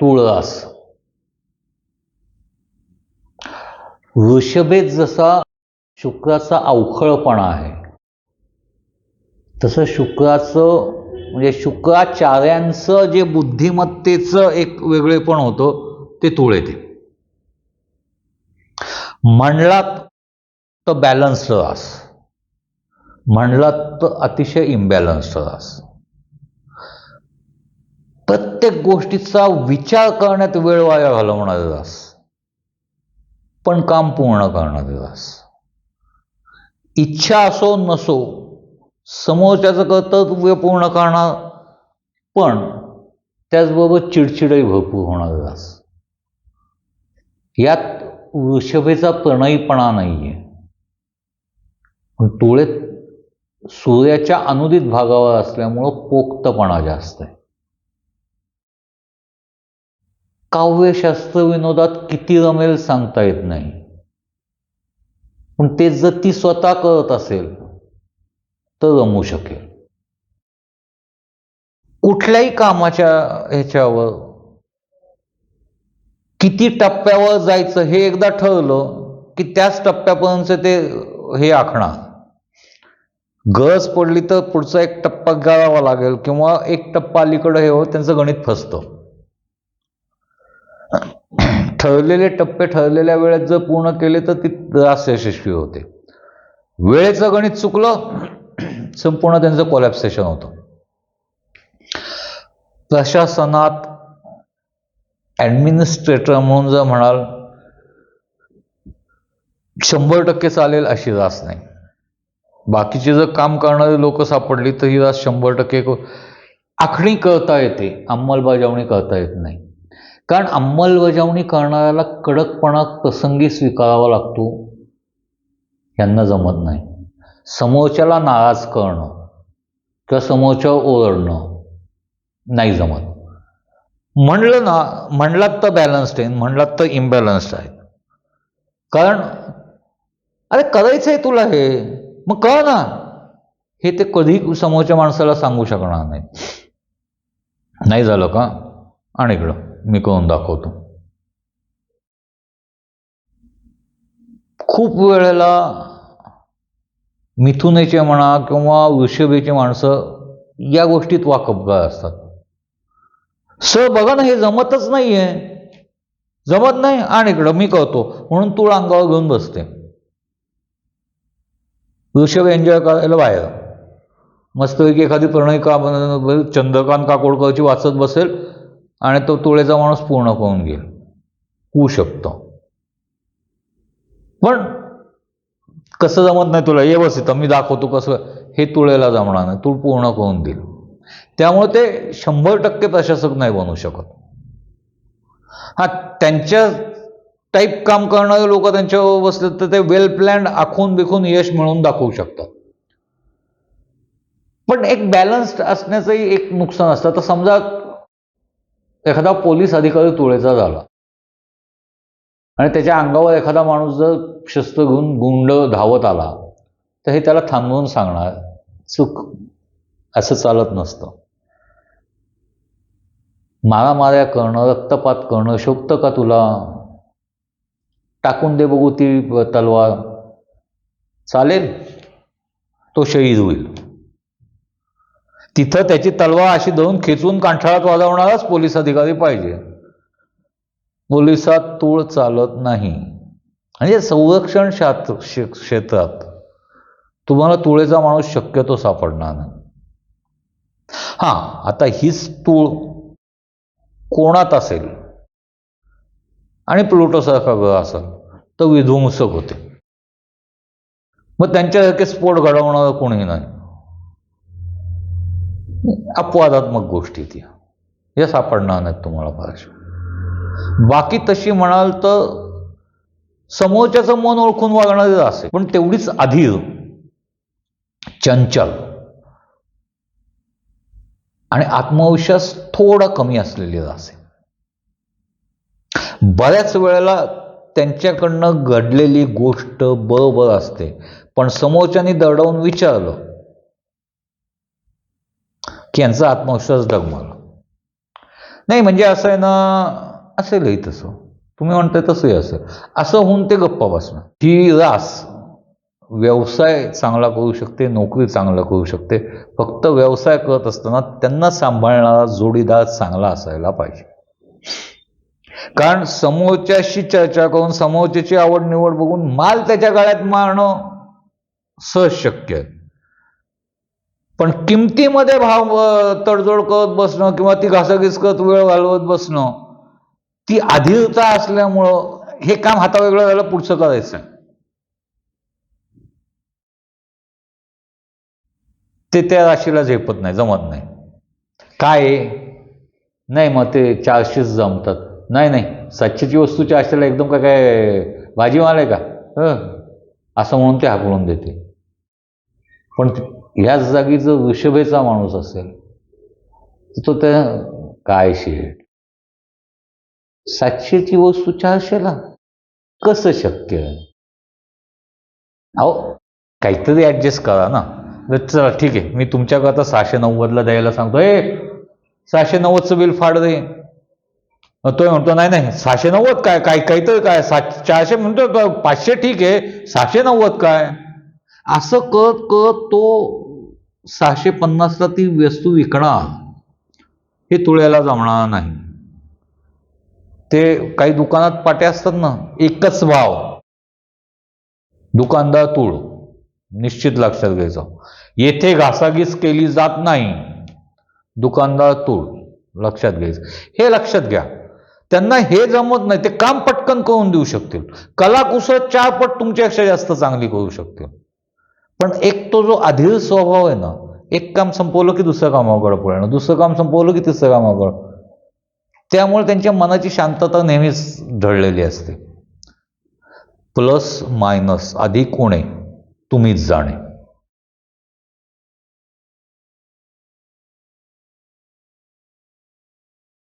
तुळस. वृषभेत जसा शुक्राचा अवखळपणा आहे तसं शुक्राचं म्हणजे शुक्राचार्यांचं जे बुद्धिमत्तेचं एक वेगळेपण होतं ते तुळेते म्हणलात तर बॅलन्स्ड रास म्हणलात तर अतिशय इम्बॅलन्स्ड रास प्रत्येक गोष्टीचा विचार करण्यात वेळ वाया घालवणारे दास. पण काम पूर्ण करणारे दास. इच्छा असो नसो समोरच्याचं कर्तव्य पूर्ण करणार पण त्याचबरोबर चिडचिडही भरपूर होणार दास. यात वृषभेचा प्रणयीपणा नाही आहे पण तुळेत सूर्याच्या अनुदित भागावर असल्यामुळं पोक्तपणा जास्त आहे. काव्यशास्त्र विनोदात किती रमेल सांगता येत नाही. पण ते जर ती स्वतः करत असेल तर रमू शकेल. कुठल्याही कामाच्या ह्याच्यावर किती टप्प्यावर जायचं हे एकदा ठरलं की त्याच टप्प्यापर्यंत ते हे आखणार. गरज पडली तर पुढचा एक टप्पा गाळावा लागेल किंवा एक टप्पा अलीकडं हे हो त्यांचं गणित फसतं. ठरलेले टप्पे ठरलेल्या वेळेत जर पूर्ण केले तर ती रास यशस्वी होते. वेळेचं गणित चुकलं संपूर्ण त्यांचं कोलॅप्सेशन होतं. प्रशासनात ॲडमिनिस्ट्रेटर म्हणून जर म्हणाल शंभर टक्के चालेल अशी रास नाही. बाकीचे जर काम करणारे लोक सापडली तर ही रास शंभर टक्के आखणी करता येते अंमलबजावणी करता येत नाही. कारण अंमलबजावणी करणाऱ्याला कडकपणा प्रसंगी स्वीकारावा लागतो. यांना जमत नाही. समोरच्याला नाराज करणं किंवा समोरच्यावर ओरडणं नाही जमत. म्हणलं ना म्हणलात तर बॅलन्स्ड आहे म्हणलात तर इम्बॅलन्स्ड आहे. कारण अरे करायचं आहे तुला हे मग कळ ना. हे ते कधी समोरच्या माणसाला सांगू शकणार नाही नाही झालं का? आणि इकडं. मी करून दाखवतो. खूप वेळेला मिथुनेचे म्हणा किंवा वृषभेचे माणसं या गोष्टीत वाकबगार असतात. सर बघा ना हे जमतच नाहीये. जमत नाही आणि इकडं मी करतो. म्हणून तूळ अंगावर घेऊन बसते. वृषभ एन्जॉय करायला बाहेर. मस्तपैकी एखादी प्रणय का चंद्रकांत काकोडकरची वाचत बसेल. आणि तो तुळेचा माणूस पूर्ण होऊन घेईल होऊ शकतो. पण कसं जमत नाही तुला? ये बस इथं मी दाखवतो कसं. हे तुळेला जमणार नाही. तू पूर्ण करून देईल त्यामुळे ते शंभर टक्के प्रशासक नाही बनू शकत. हा त्यांच्या टाईप काम करणारे लोक त्यांच्यावर बसले तर ते वेल प्लॅन्ड आखून बिखून यश मिळवून दाखवू शकतात. पण एक बॅलन्स्ड असण्याचंही एक नुकसान असतं. तर समजा एखादा पोलीस अधिकारी तुळेचा झाला. आणि त्याच्या अंगावर एखादा माणूस जर शस्त्र घेऊन गुंड धावत आला तर हे त्याला थांबवून सांगणार चूक असं चालत नसतं. मारामाऱ्या करणं रक्तपात करणं शोभतं का तुला? टाकून दे बघू ती तलवार. चालेल तो शहीद होईल. तिथं त्याची तलवार अशी धरून खेचून कांठाळात वाजवणाराच पोलीस अधिकारी पाहिजे. पोलिसात तूळ चालत नाही. म्हणजे संरक्षण शास्त्र क्षेत्रात तुम्हाला तुळेचा माणूस शक्यतो सापडणार नाही. हां आता हीच तूळ कोणात असेल? आणि प्लुटोसारखा ग्रह असेल तर विध्वंसक होते. मग त्यांच्यासारखे स्फोट घडवणारं कोणीही नाही. अपवादात्मक गोष्टी त्या या सापडणार नाहीत तुम्हाला फारशा. बाकी तशी म्हणाल तर समोरच्याचं मन ओळखून वागणारे असे. पण तेवढीच अधीर चंचल आणि आत्मविश्वास थोडा कमी असलेली असे. बऱ्याच वेळेला त्यांच्याकडनं घडलेली गोष्ट बरोबर असते. पण समोरच्यानी दडवून विचारलं की यांचा आत्मविश्वास डगमगला. नाही म्हणजे असं आहे ना असेलही तसं. तुम्ही म्हणताय तसंही असेल असं होऊन ते गप्पा बसणं ही रास व्यवसाय चांगला करू शकते नोकरी चांगला करू शकते. फक्त व्यवसाय करत असताना त्यांना सांभाळणारा जोडीदार चांगला असायला पाहिजे. कारण समोरच्याशी चर्चा करून समोरच्याची आवड निवड बघून माल त्याच्या गळ्यात मारणं सहज शक्य आहे. पण किमतीमध्ये भाव तडजोड करत बसणं किंवा ती घासाघीस करत वेळ घालवत बसणं ती अधीरता असल्यामुळं हे काम हातावेगळं झालं पुढचं करायचं. आहे ते त्या राशीला झेपत नाही जमत नाही. काय नाही मग ते चारशेच जमतात. नाही नाही सातशेची वस्तू चारशेला एकदम काय काय भाजीवाला आहे का? असं म्हणून ते हाकलून देते. पण ह्याच जागी जर वृषभेचा माणूस असेल तर तो त्या काय शेट सातशेची वस्तू चारशेला? कसं शक्य अहो काहीतरी ॲडजस्ट करा ना. चला ठीक आहे. मी तुमच्याकरता सहाशे नव्वदला द्यायला सांगतो. ए सहाशे नव्वदचं बिल फाड दे मग तो म्हणतो नाही नाही सहाशे नव्वद काय काय काहीतरी काय सात चारशे म्हणतो पाचशे ठीक आहे. सहाशे नव्वद काय? असं करत करत तो सहाशे पन्नासला ती वस्तू विकणार. हे तुळ्याला जमणार नाही. ते काही दुकानात पाट्या असतात ना एकच भाव दुकानदार तुळ. निश्चित लक्षात घ्यायचं. येथे घासाघीस केली जात नाही. दुकानदार तूळ. लक्षात घ्यायचं. हे लक्षात घ्या. त्यांना हे जमत नाही. ते काम पटकन करून देऊ शकतील. कलाकुसर चार पट तुमच्यापेक्षा जास्त चांगली करू शकतील. पण एक तो जो अधीर स्वभाव आहे ना एक काम संपवलं की दुसऱ्या कामाकडे पळणं दुसरं काम संपवलं की तिसरं कामाकडं त्यामुळे त्यांच्या मनाची शांतता नेहमीच ढळलेली असते. प्लस मायनस अधिक उणे तुम्हीच जाणे.